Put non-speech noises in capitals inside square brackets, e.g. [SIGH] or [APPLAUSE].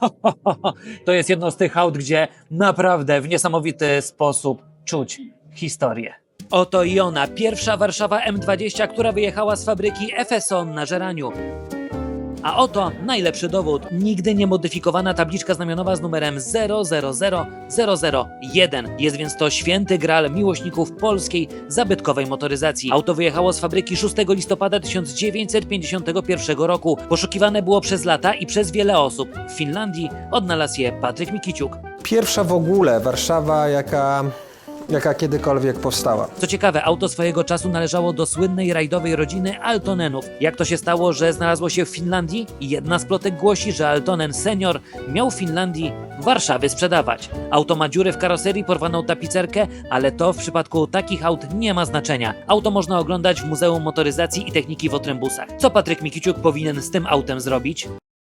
[LAUGHS] To jest jedno z tych aut, gdzie naprawdę w niesamowity sposób czuć historię. Oto i ona, pierwsza Warszawa M20, która wyjechała z fabryki FSO na Żeraniu. A oto najlepszy dowód. Nigdy nie modyfikowana tabliczka znamionowa z numerem 000001. Jest więc to święty gral miłośników polskiej zabytkowej motoryzacji. Auto wyjechało z fabryki 6 listopada 1951 roku. Poszukiwane było przez lata i przez wiele osób. W Finlandii odnalazł je Patryk Mikiciuk. Pierwsza w ogóle Warszawa, jaka, jaka kiedykolwiek powstała. Co ciekawe, auto swojego czasu należało do słynnej rajdowej rodziny Altonenów. Jak to się stało, że znalazło się w Finlandii? Jedna z plotek głosi, że Altonen senior miał w Finlandii Warszawy sprzedawać. Auto ma dziury w karoserii, porwaną tapicerkę, ale to w przypadku takich aut nie ma znaczenia. Auto można oglądać w Muzeum Motoryzacji i Techniki w Otrębusach. Co Patryk Mikiciuk powinien z tym autem zrobić?